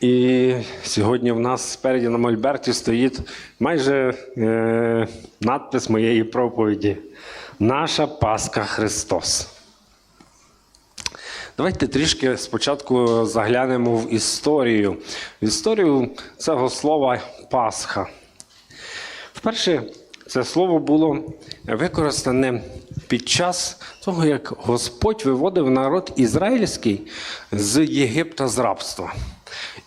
І сьогодні в нас спереді на Мольберті стоїть майже е, надпис моєї проповіді: Наша Пасха Христос. Давайте трішки спочатку заглянемо в історію. В історію цього слова Пасха. Вперше це слово було використане під час того, як Господь виводив народ ізраїльський з Єгипта з рабства.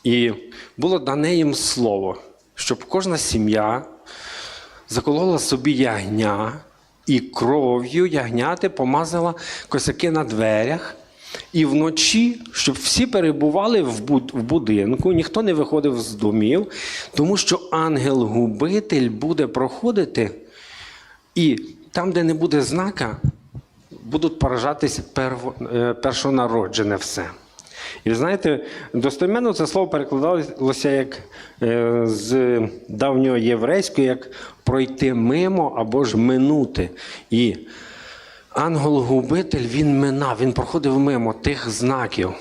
І було дане їм слово, щоб кожна сім'я заколола собі ягня і кров'ю ягняти помазала косяки на дверях. І вночі, щоб всі перебували в будинку, ніхто не виходив з домів, тому що ангел-губитель буде проходити, і там, де не буде знака, будуть поражатись е, першонароджене все. І знаєте, достеменно це слово перекладалося як е, з давнього єврейського, як пройти мимо або ж минути. І ангел-губитель він минав, він проходив мимо тих знаків.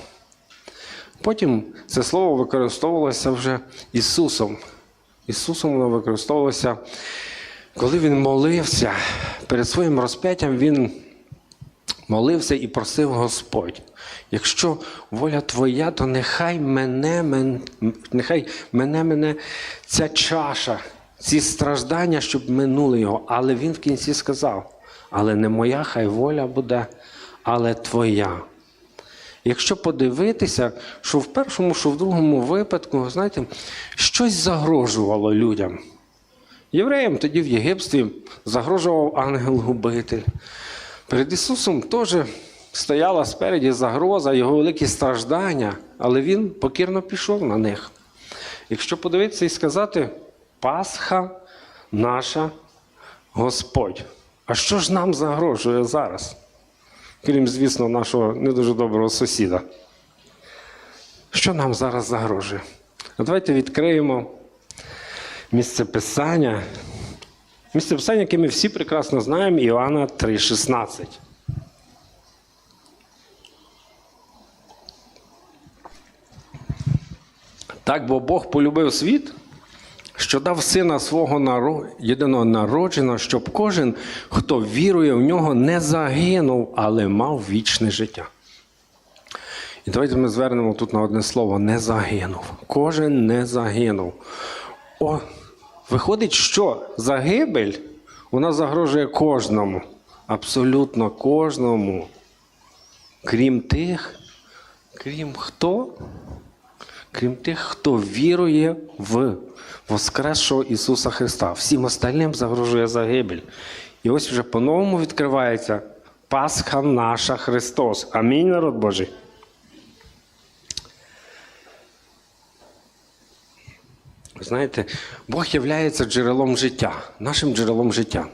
Потім це слово використовувалося вже Ісусом. Ісусом воно використовувалося, коли Він молився перед своїм розп'яттям, Він молився і просив Господь. Якщо воля Твоя, то нехай мене, мен, нехай мене, мене ця чаша, ці страждання, щоб минули його. Але він в кінці сказав: але не моя, хай воля буде, але Твоя. Якщо подивитися, що в першому, що в другому випадку, знаєте, щось загрожувало людям. Євреям тоді в Єгипстві загрожував ангел-губитель. Перед Ісусом теж стояла спереді загроза, його великі страждання, але Він покірно пішов на них. Якщо подивитися і сказати, Пасха наша Господь. А що ж нам загрожує зараз? Крім, звісно, нашого не дуже доброго сусіда. Що нам зараз загрожує? Давайте відкриємо місце Писання. Місце Писання, яке ми всі прекрасно знаємо, Іоанна 3,16. Так, бо Бог полюбив світ, що дав сина свого єдиного народженого, щоб кожен, хто вірує в нього, не загинув, але мав вічне життя. І давайте ми звернемо тут на одне слово: не загинув. Кожен не загинув. О, виходить, що загибель вона загрожує кожному, абсолютно кожному. Крім тих, крім хто? Крім тих, хто вірує в Воскресшого Ісуса Христа. Всім остальним загрожує загибель. І ось вже по-новому відкривається Пасха наша Христос. Амінь, народ Божий. Знаєте, Бог є джерелом життя, нашим джерелом життя.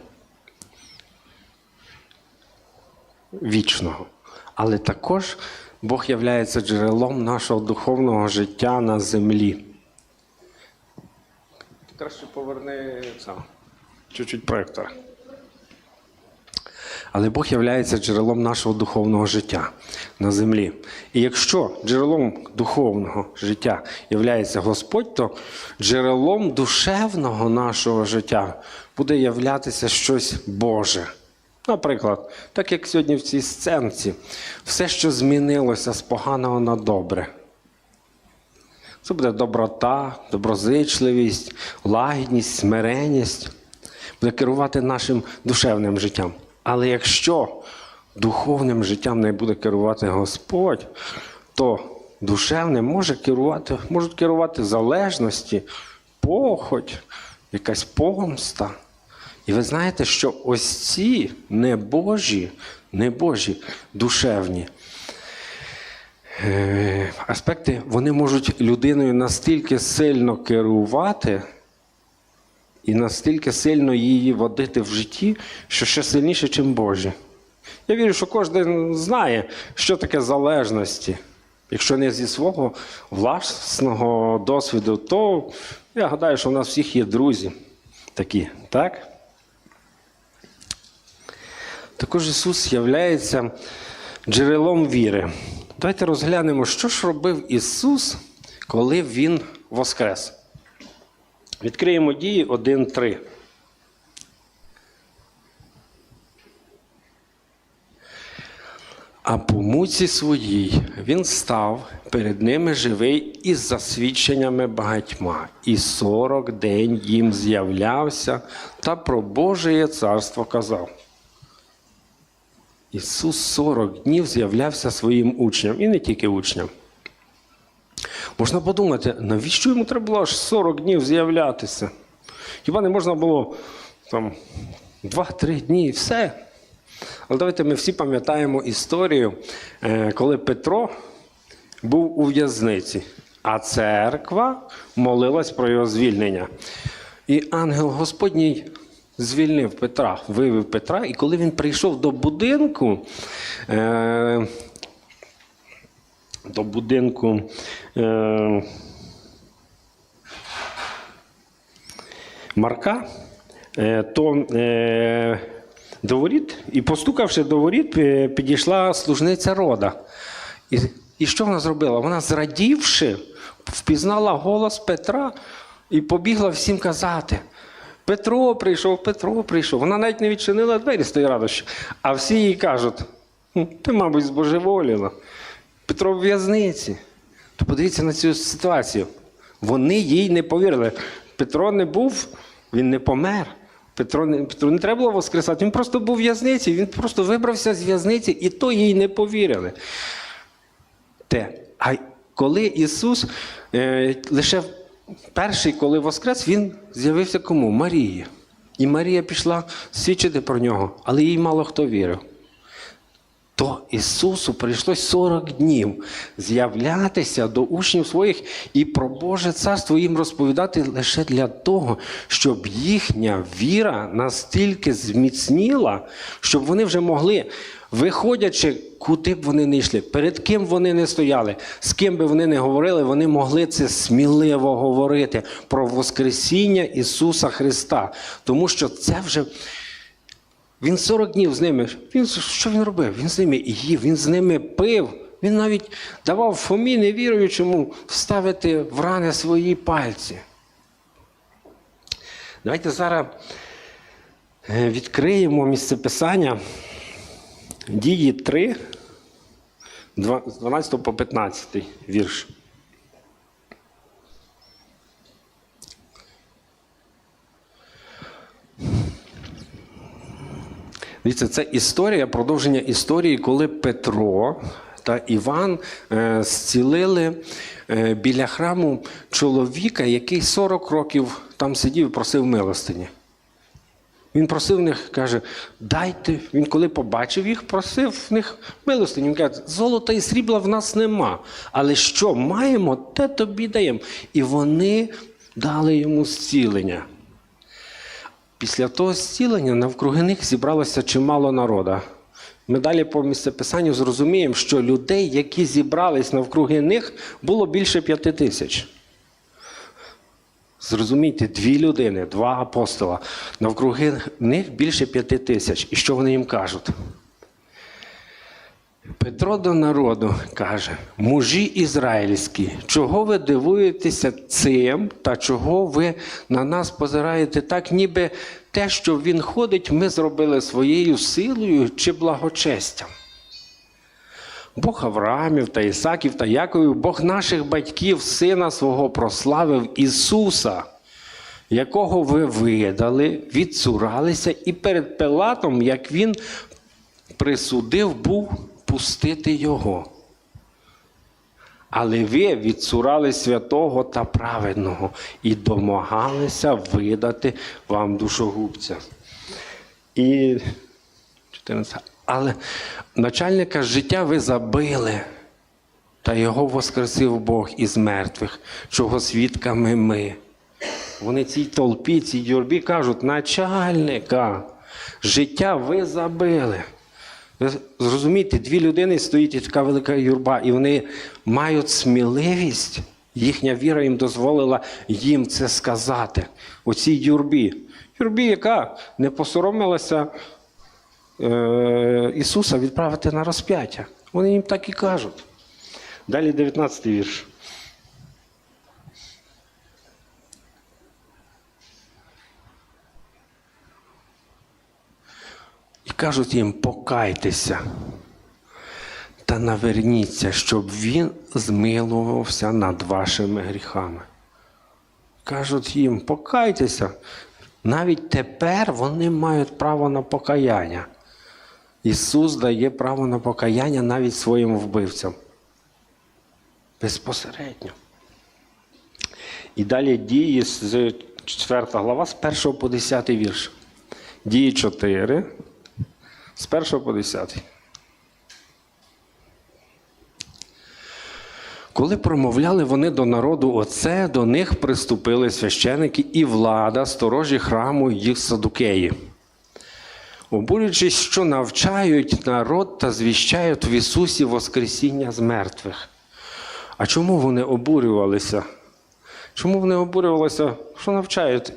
Вічного. Але також Бог є джерелом нашого духовного життя на землі. Краще поверни це, чуть-чуть проєктора. Але Бог є джерелом нашого духовного життя на землі. І якщо джерелом духовного життя є Господь, то джерелом душевного нашого життя буде являтися щось Боже. Наприклад, так як сьогодні в цій сценці, все, що змінилося з поганого на добре. Це буде доброта, доброзичливість, лагідність, смиренність, буде керувати нашим душевним життям. Але якщо духовним життям не буде керувати Господь, то душевним може керувати, можуть керувати залежності, похоть, якась помста. І ви знаєте, що ось ці небожі, небожі душевні е, аспекти, вони можуть людиною настільки сильно керувати і настільки сильно її водити в житті, що ще сильніше, ніж Божі. Я вірю, що кожен знає, що таке залежності. Якщо не зі свого власного досвіду, то я гадаю, що у нас всіх є друзі такі, так? Також Ісус є джерелом віри. Давайте розглянемо, що ж робив Ісус, коли він воскрес. Відкриємо дії 1.3. А по муці своїй він став перед ними живий із засвідченнями багатьма, і сорок день їм з'являвся та про Божеє царство казав. Ісус 40 днів з'являвся своїм учням, і не тільки учням. Можна подумати, навіщо йому треба було аж 40 днів з'являтися? Хіба не можна було там 2-3 дні і все? Але давайте ми всі пам'ятаємо історію, е, коли Петро був у в'язниці, а церква молилась про його звільнення. І ангел Господній звільнив Петра, вивів Петра, і коли він прийшов до будинку, е, до будинку. Е, Марка, е, то е, до воріт, і постукавши до воріт, е, підійшла служниця рода. І, і що вона зробила? Вона, зрадівши, впізнала голос Петра і побігла всім казати. Петро прийшов, Петро прийшов. Вона навіть не відчинила двері з тої радощі. А всі їй кажуть: ти, мабуть, збожеволіла. Петро в в'язниці. То подивіться на цю ситуацію. Вони їй не повірили. Петро не був, він не помер. Петро не, Петру не треба було воскресати. Він просто був в в'язниці, він просто вибрався з в'язниці, і то їй не повірили. Те. А коли Ісус е, лише перший, коли воскрес, Він з'явився кому? Марії. І Марія пішла свідчити про нього, але їй мало хто вірив то Ісусу прийшлось 40 днів з'являтися до учнів своїх і про Боже царство їм розповідати лише для того, щоб їхня віра настільки зміцніла, щоб вони вже могли, виходячи, куди б вони не йшли, перед ким вони не стояли, з ким би вони не говорили, вони могли це сміливо говорити про Воскресіння Ісуса Христа. Тому що це вже. Він 40 днів з ними. Він, що він робив? Він з ними їв, він з ними пив. Він навіть давав Фомі, невіруючому, вставити в рани свої пальці. Давайте зараз е, відкриємо місцеписання дії 3, з 12 по 15 вірш. Дивіться, це історія, продовження історії, коли Петро та Іван е, зцілили е, біля храму чоловіка, який 40 років там сидів і просив милостині. Він просив в них, каже, дайте. Він коли побачив їх, просив в них милостині. Він каже, золота і срібла в нас нема. Але що маємо, те тобі даємо. І вони дали йому зцілення. Після того зцілення навкруги них зібралося чимало народа. Ми далі по місцеписанню зрозуміємо, що людей, які зібрались навкруги них, було більше п'яти тисяч. Зрозумійте, дві людини, два апостола. Навкруги них більше п'яти тисяч. І що вони їм кажуть? Петро до народу каже: мужі ізраїльські, чого ви дивуєтеся цим, та чого ви на нас позираєте так, ніби те, що він ходить, ми зробили своєю силою чи благочестям? Бог Авраамів та Ісаків та Яковів, Бог наших батьків, сина свого прославив Ісуса, якого ви видали, відцуралися, і перед Пилатом, як він присудив, був пустити Його. Але ви відсурали святого та праведного і домагалися видати вам душогубця. І 14. Але начальника життя ви забили, та його воскресив Бог із мертвих, чого свідками ми. Вони цій толпі, цій юрбі кажуть, начальника, життя ви забили. Ви зрозумієте, дві людини стоїть і така велика юрба, і вони мають сміливість, їхня віра їм дозволила їм це сказати. Оцій юрбі. Юрбі, яка не посоромилася Е, Ісуса відправити на розп'яття. Вони їм так і кажуть. Далі 19 вірш. І кажуть їм покайтеся та наверніться, щоб він змилувався над вашими гріхами. Кажуть їм, покайтеся. Навіть тепер вони мають право на покаяння. Ісус дає право на покаяння навіть своїм вбивцям. Безпосередньо. І далі дії з 4 глава, з 1 по 10 вірш. Дії 4, з 1 по 10. Коли промовляли вони до народу оце, до них приступили священики і влада, сторожі храму їх садукеї. Обурюючись, що навчають народ та звіщають в Ісусі Воскресіння з мертвих. А чому вони обурювалися? Чому вони обурювалися, що навчають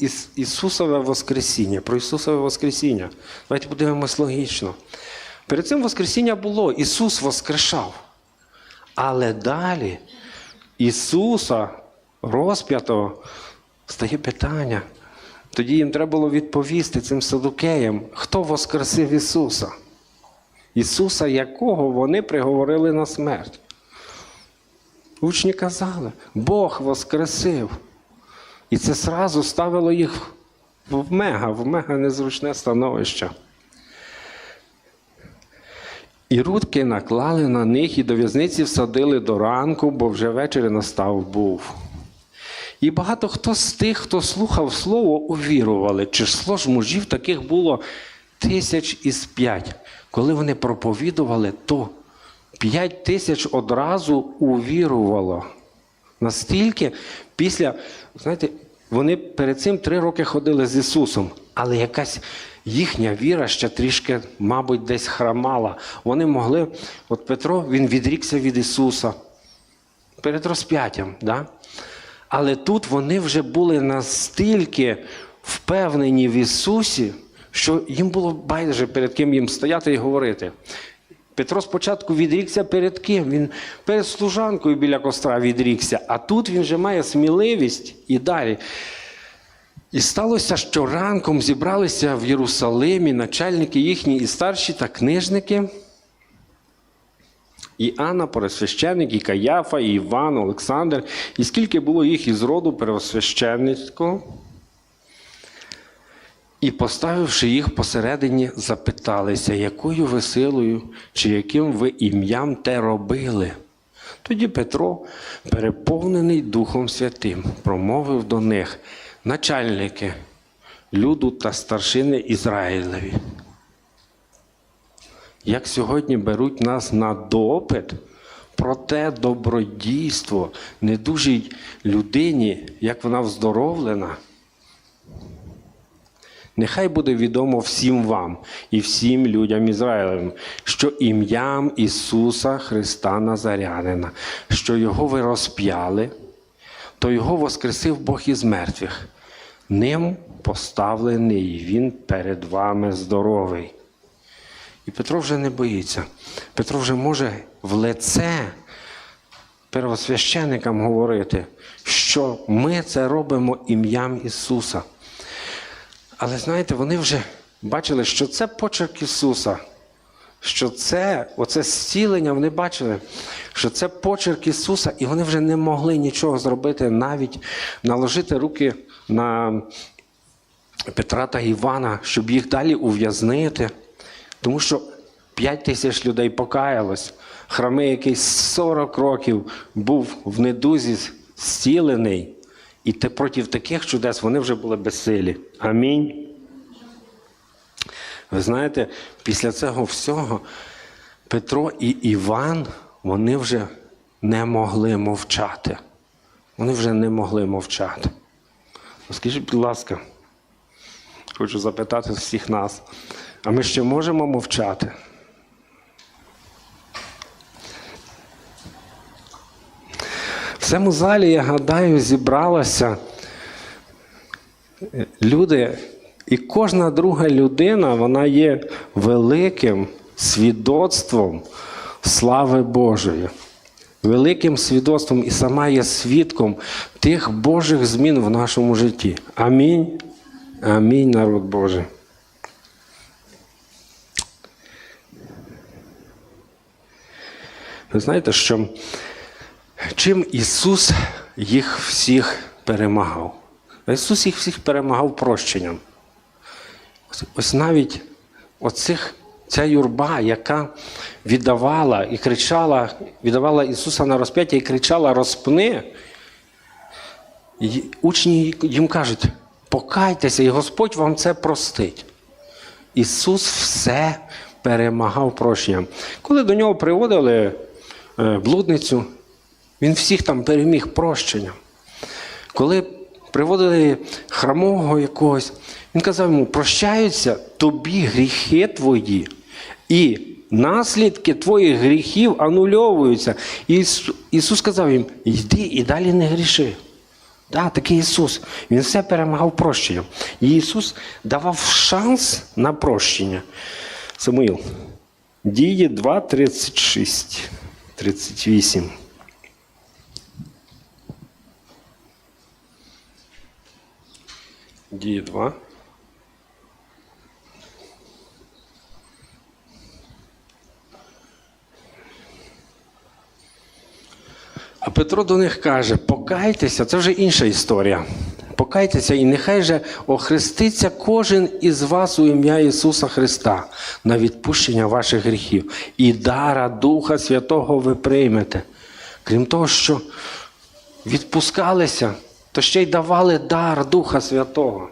Іс- Ісусове Воскресіння, про Ісусове Воскресіння? Давайте подивимось логічно. Перед цим Воскресіння було, Ісус воскрешав. Але далі Ісуса розп'ятого стає питання. Тоді їм треба було відповісти цим садукеям, хто воскресив Ісуса? Ісуса, якого вони приговорили на смерть. Учні казали, Бог воскресив. І це сразу ставило їх в мега, в мега незручне становище. І рудки наклали на них і до в'язниці всадили до ранку, бо вже ввечері настав був. І багато хто з тих, хто слухав слово, увірували. Число ж мужів таких було тисяч із п'ять. Коли вони проповідували, то п'ять тисяч одразу увірувало. Настільки після, знаєте, вони перед цим три роки ходили з Ісусом, але якась їхня віра ще трішки, мабуть, десь храмала. Вони могли, от Петро, він відрікся від Ісуса перед розп'яттям. Да? Але тут вони вже були настільки впевнені в Ісусі, що їм було байдуже перед ким їм стояти і говорити. Петро спочатку відрікся перед ким? Він перед служанкою біля костра відрікся, а тут він вже має сміливість і далі. І сталося, що ранком зібралися в Єрусалимі начальники їхні і старші та книжники. І Анна, пересвященник, і Каяфа, і Іван, Олександр, і скільки було їх із роду первосвященницького. І, поставивши їх посередині, запиталися, якою ви силою чи яким ви ім'ям те робили. Тоді Петро, переповнений Духом Святим, промовив до них, начальники люду та старшини Ізраїлеві. Як сьогодні беруть нас на допит про те добродійство недужій людині, як вона вздоровлена. Нехай буде відомо всім вам і всім людям Ізраїлевим, що ім'ям Ісуса Христа Назарянина, що Його ви розп'яли, то Його воскресив Бог із мертвих. Ним поставлений Він перед вами здоровий. І Петро вже не боїться. Петро вже може в лице первосвященикам говорити, що ми це робимо ім'ям Ісуса. Але знаєте, вони вже бачили, що це почерк Ісуса, що це, оце зцілення, вони бачили, що це почерк Ісуса, і вони вже не могли нічого зробити, навіть наложити руки на Петра та Івана, щоб їх далі ув'язнити. Тому що 5 тисяч людей покаялось. Храми, який 40 років був в недузі зцілений, і те проти таких чудес вони вже були безсилі. Амінь. Ви знаєте, після цього всього Петро і Іван вони вже не могли мовчати. Вони вже не могли мовчати. Скажіть, будь ласка, хочу запитати всіх нас, а ми ще можемо мовчати? В цьому залі, я гадаю, зібралося люди, і кожна друга людина, вона є великим свідоцтвом слави Божої. Великим свідоцтвом і сама є свідком тих Божих змін в нашому житті. Амінь. Амінь, народ Божий. Ви знаєте, що чим Ісус їх всіх перемагав? Ісус їх всіх перемагав прощенням. Ось- навіть оцих, ця юрба, яка віддавала і кричала, віддавала Ісуса на розп'яття і кричала розпни. І учні їм кажуть, покайтеся, і Господь вам це простить. Ісус все перемагав прощенням. Коли до нього приводили блудницю, він всіх там переміг прощенням. Коли приводили храмового якогось, він казав йому, прощаються тобі гріхи твої, і наслідки твоїх гріхів анульовуються. І Ісус сказав їм, йди і далі не гріши. Да, такий Ісус. Він все перемагав прощенням. І Ісус давав шанс на прощення. Самуїл. Дії 2, 36, 38. Дії 2. А Петро до них каже: покайтеся, це вже інша історія. Покайтеся, і нехай же охреститься кожен із вас у ім'я Ісуса Христа на відпущення ваших гріхів. І дара Духа Святого ви приймете. Крім того, що відпускалися, то ще й давали дар Духа Святого.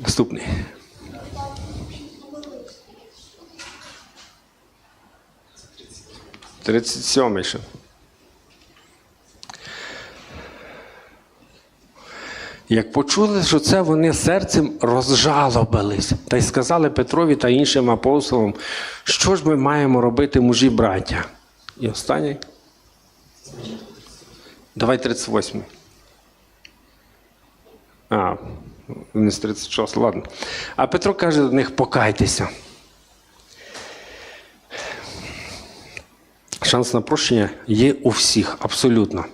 Наступний. Тридцять сьомий ще. Як почули, що це вони серцем розжалобились та й сказали Петрові та іншим апостолам, що ж ми маємо робити мужі браття. І останній. Давай 38. А, не з 36, ладно. А Петро каже до них: покайтеся. Шанс на прощення є у всіх, абсолютно.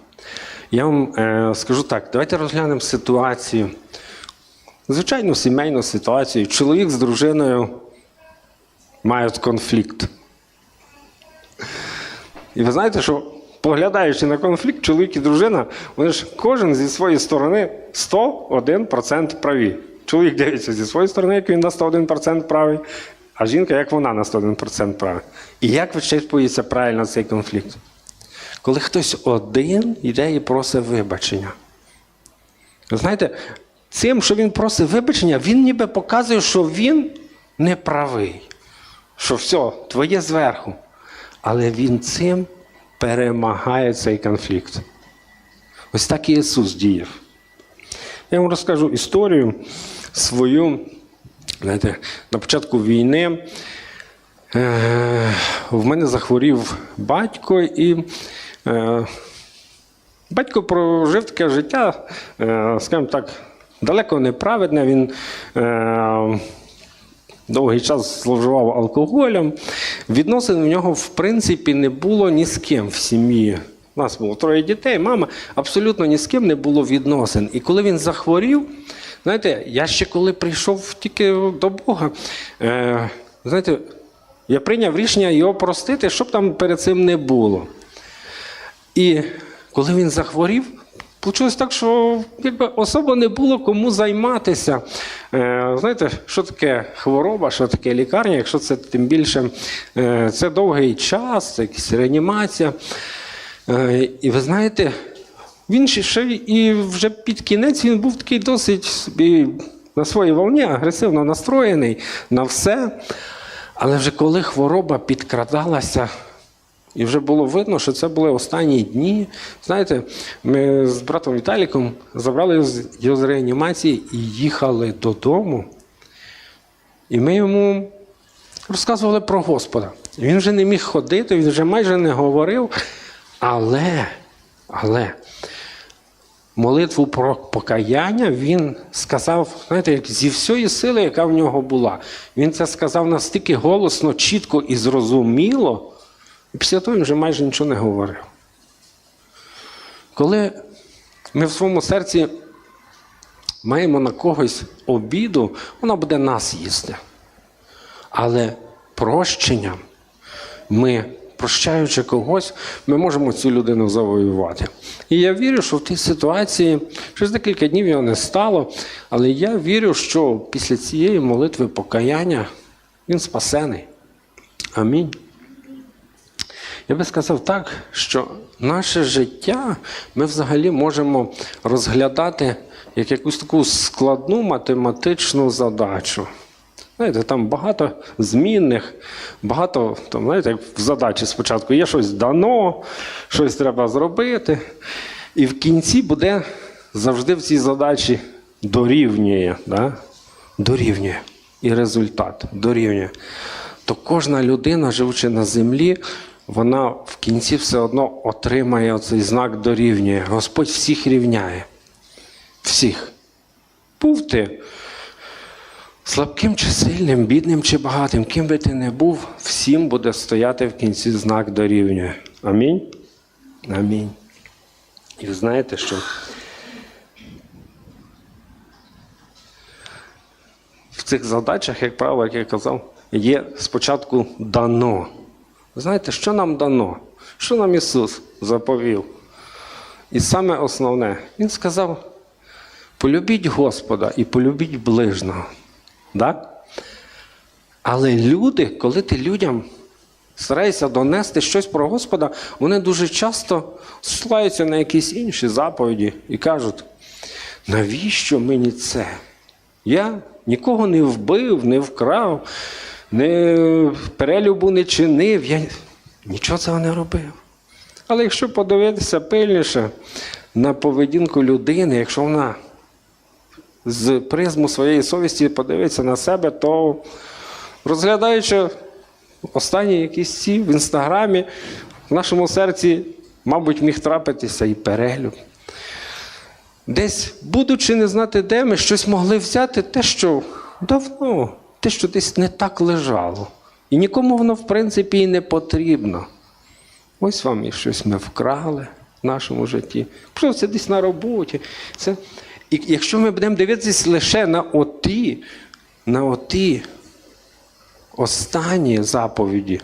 Я вам е, скажу так: давайте розглянемо ситуацію. Звичайну сімейну ситуацію. Чоловік з дружиною мають конфлікт. І ви знаєте, що поглядаючи на конфлікт, чоловік і дружина, вони ж кожен зі своєї сторони 101% праві. Чоловік дивиться зі своєї сторони, як він на 101% правий, а жінка, як вона на 101% права. І як вичерпується правильно цей конфлікт? Коли хтось один йде і просить вибачення. Знаєте, цим, що він просить вибачення, він ніби показує, що він не правий. Що все, твоє зверху. Але він цим перемагає цей конфлікт. Ось так і Ісус діяв. Я вам розкажу історію свою. Знаєте, на початку війни е, в мене захворів батько, і батько прожив таке життя, е, скажімо так, далеко неправедне. Він е, довгий час зловживав алкоголем. Відносин в нього, в принципі, не було ні з ким в сім'ї. У нас було троє дітей, мама абсолютно ні з ким не було відносин. І коли він захворів, знаєте, я ще коли прийшов тільки до Бога, е, знаєте, я прийняв рішення його простити, щоб там перед цим не було. І коли він захворів, Вийшло так, що якби особо не було кому займатися. Е, знаєте, що таке хвороба, що таке лікарня, якщо це тим більше е, це довгий час, це якась реанімація. Е, і ви знаєте, він ще і вже під кінець він був такий досить собі на своїй волні, агресивно настроєний на все. Але вже коли хвороба підкрадалася, і вже було видно, що це були останні дні. Знаєте, ми з братом Віталіком забрали його з реанімації і їхали додому. І ми йому розказували про Господа. Він вже не міг ходити, він вже майже не говорив. Але, але молитву про покаяння він сказав, знаєте, зі всієї сили, яка в нього була. Він це сказав настільки голосно, чітко і зрозуміло. І після того він вже майже нічого не говорив. Коли ми в своєму серці маємо на когось обіду, вона буде нас їсти. Але прощенням ми прощаючи когось, ми можемо цю людину завоювати. І я вірю, що в тій ситуації через декілька днів його не стало, але я вірю, що після цієї молитви покаяння він спасений. Амінь. Я би сказав так, що наше життя ми взагалі можемо розглядати як якусь таку складну математичну задачу. Знаєте, там багато змінних, багато, там, знаєте, як в задачі спочатку є щось дано, щось треба зробити. І в кінці буде завжди в цій задачі дорівнює. Да? Дорівнює. І результат дорівнює. То кожна людина, живучи на землі, вона в кінці все одно отримає цей знак дорівнює. Господь всіх рівняє. Всіх. Був ти слабким чи сильним, бідним чи багатим, ким би ти не був, всім буде стояти в кінці знак дорівнює. Амінь. Амінь. І ви знаєте, що в цих задачах, як правило, як я казав, є спочатку дано. Знаєте, що нам дано? Що нам Ісус заповів? І саме основне, Він сказав: полюбіть Господа і полюбіть ближнього. Да? Але люди, коли ти людям стараєшся донести щось про Господа, вони дуже часто слаються на якісь інші заповіді і кажуть, навіщо мені це? Я нікого не вбив, не вкрав, не перелюбу не чинив, я нічого цього не робив. Але якщо подивитися пильніше на поведінку людини, якщо вона з призму своєї совісті подивиться на себе, то розглядаючи останні якісь ці в інстаграмі, в нашому серці, мабуть, міг трапитися і перелюб. Десь, будучи не знати, де ми щось могли взяти, те, що давно, те, що десь не так лежало. І нікому воно, в принципі, і не потрібно. Ось вам і щось ми вкрали в нашому житті. Просто це десь на роботі. Це... І якщо ми будемо дивитися лише на оті, на оті останні заповіді,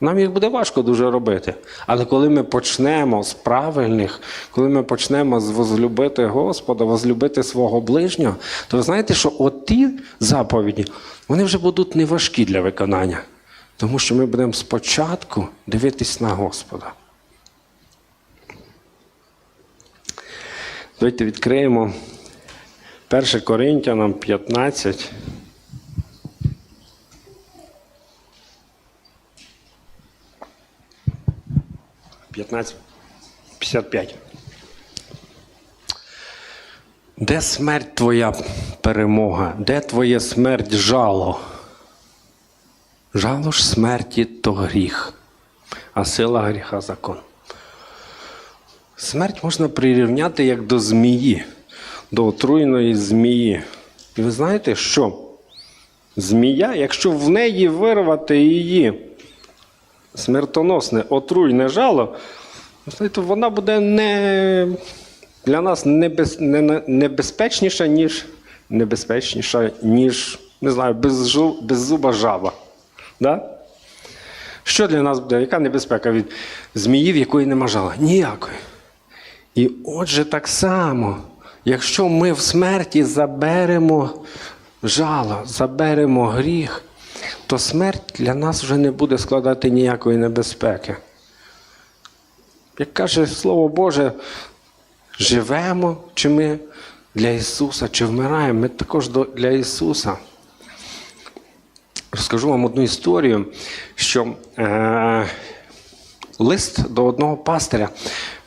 нам їх буде важко дуже робити. Але коли ми почнемо з правильних, коли ми почнемо з возлюбити Господа, возлюбити свого ближнього, то ви знаєте, що оті заповіді, вони вже будуть не важкі для виконання. Тому що ми будемо спочатку дивитись на Господа. Давайте відкриємо 1 Коринтянам 15. П'ятнадцять 55. Де смерть твоя перемога? Де твоє смерть жало? Жало ж смерті то гріх, а сила гріха закон. Смерть можна прирівняти як до змії, до отруйної змії. І ви знаєте, що змія, якщо в неї вирвати її смертоносне отруйне жало, знаєте, вона буде не, для нас небез, не, небезпечніша, ніж небезпечніша, ніж не знаю, безжу, беззуба жаба. Да? Що для нас буде? Яка небезпека від змії, в якої нема жала? Ніякої. І отже, так само, якщо ми в смерті заберемо жало, заберемо гріх, то смерть для нас вже не буде складати ніякої небезпеки. Як каже Слово Боже, живемо чи ми для Ісуса, чи вмираємо, ми також для Ісуса. Розкажу вам одну історію, що е, лист до одного пастиря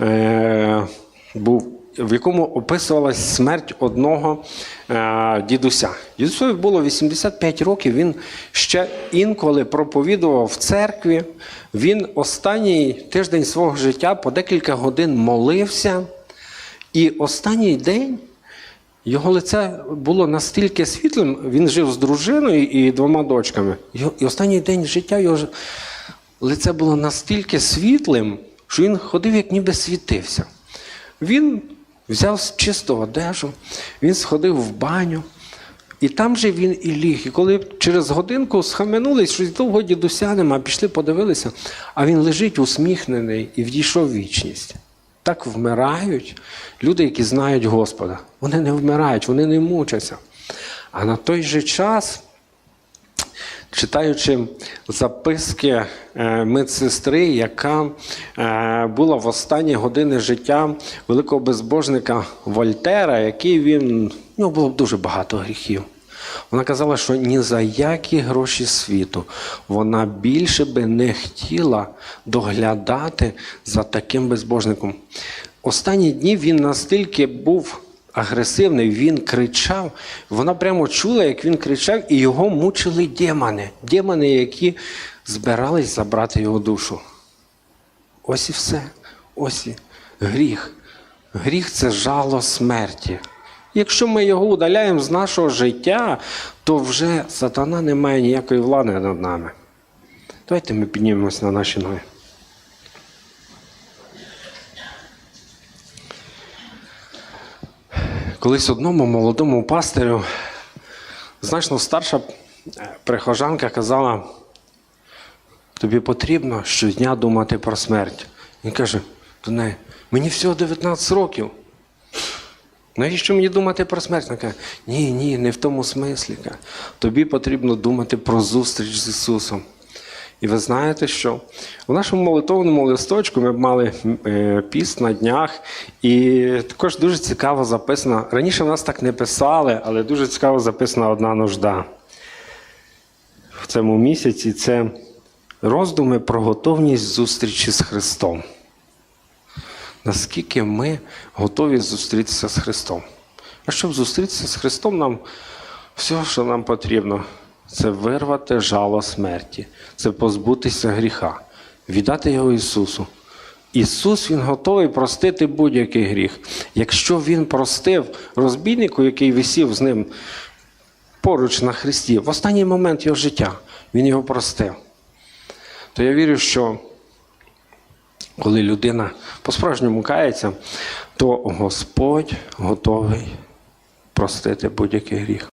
е, був, в якому описувалась смерть одного е, дідуся. Дідусові було 85 років, він ще інколи проповідував в церкві. Він останній тиждень свого життя по декілька годин молився. І останній день. Його лице було настільки світлим, він жив з дружиною і двома дочками. І останній день життя його лице було настільки світлим, що він ходив, як ніби світився. Він взяв чисту одежу, він сходив в баню, І там же він і ліг. І коли через годинку схаменулись, щось довго дідуся нема, пішли, подивилися, а він лежить усміхнений і вдійшов в вічність. Так вмирають люди, які знають Господа. Вони не вмирають, вони не мучаться. А на той же час читаючи записки е, медсестри, яка е, була в останні години життя великого безбожника Вольтера, який він у нього було дуже багато гріхів. Вона казала, що ні за які гроші світу вона більше би не хотіла доглядати за таким безбожником. Останні дні він настільки був агресивний, він кричав. Вона прямо чула, як він кричав, і його мучили демони. Демони, які збирались забрати його душу. Ось і все. Ось і гріх. Гріх це жало смерті. Якщо ми його удаляємо з нашого життя, то вже сатана не має ніякої влади над нами. Давайте ми піднімемось на наші ноги. Колись одному молодому пастирю значно старша е, прихожанка казала, тобі потрібно щодня думати про смерть. Він каже до неї, мені всього 19 років. Навіщо мені думати про смерть? Вона каже, ні, ні, не в тому смислі. Тобі потрібно думати про зустріч з Ісусом. І ви знаєте, що у нашому молитовному листочку ми мали е, піст на днях, і також дуже цікаво записано. Раніше в нас так не писали, але дуже цікаво записана одна нужда. В цьому місяці це роздуми про готовність зустрічі з Христом. Наскільки ми готові зустрітися з Христом? А щоб зустрітися з Христом, нам все, що нам потрібно, це вирвати жало смерті, це позбутися гріха, віддати його Ісусу. Ісус Він готовий простити будь-який гріх. Якщо Він простив розбійнику, який висів з ним поруч на Христі, в останній момент його життя, Він його простив. То я вірю, що коли людина по-справжньому кається, то Господь готовий простити будь-який гріх.